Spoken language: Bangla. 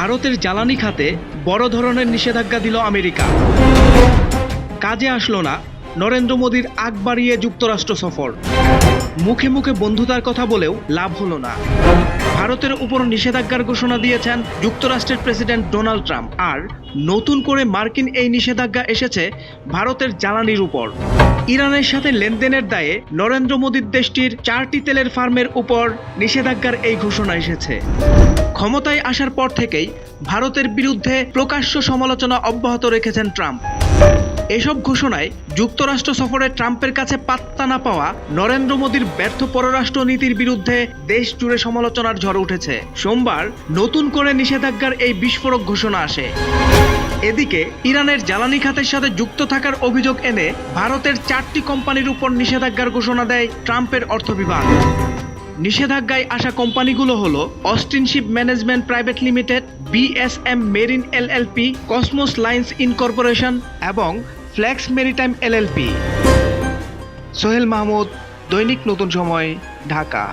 ভারতের জ্বালানি খাতে বড় ধরনের নিষেধাজ্ঞা দিল আমেরিকা। কাজে আসলো না নরেন্দ্র মোদীর আগ বাড়িয়ে যুক্তরাষ্ট্র সফর। মুখে মুখে বন্ধুতার কথা বলেও লাভ হলো না। ভারতের উপর নিষেধাজ্ঞার ঘোষণা দিয়েছেন যুক্তরাষ্ট্রের প্রেসিডেন্ট ডোনাল্ড ট্রাম্প। আর নতুন করে মার্কিন এই নিষেধাজ্ঞা এসেছে ভারতের জ্বালানির উপর। ইরানের সাথে লেনদেনের দায়ে নরেন্দ্র মোদীর দেশটির চারটি তেলের ফার্মের উপর নিষেধাজ্ঞার এই ঘোষণা এসেছে। ক্ষমতায় আসার পর থেকেই ভারতের বিরুদ্ধে প্রকাশ্য সমালোচনা অব্যাহত রেখেছেন ট্রাম্প। এসব ঘোষণায় যুক্তরাষ্ট্র সফরে ট্রাম্পের কাছে পাত্তা না পাওয়া নরেন্দ্র মোদীর ব্যর্থ পররাষ্ট্র নীতির বিরুদ্ধে দেশ জুড়ে সমালোচনার ঝড় উঠেছে। সোমবার নতুন করে নিষেধাজ্ঞার এই বিস্ফোরক ঘোষণা আসে। এদিকে ইরানের জ্বালানি খাতের সাথে যুক্ত থাকার অভিযোগ এনে ভারতের চারটি কোম্পানির উপর নিষেধাজ্ঞার ঘোষণা দেয় ট্রাম্পের অর্থ বিভাগ। নিষেধাজ্ঞায় আসা কোম্পানিগুলো হলো Austin ship management private limited BSM marine LLP Cosmos lines incorporation এবং flex maritime LLP. Sohel Mahmud Dainik Notun Somoy Dhaka.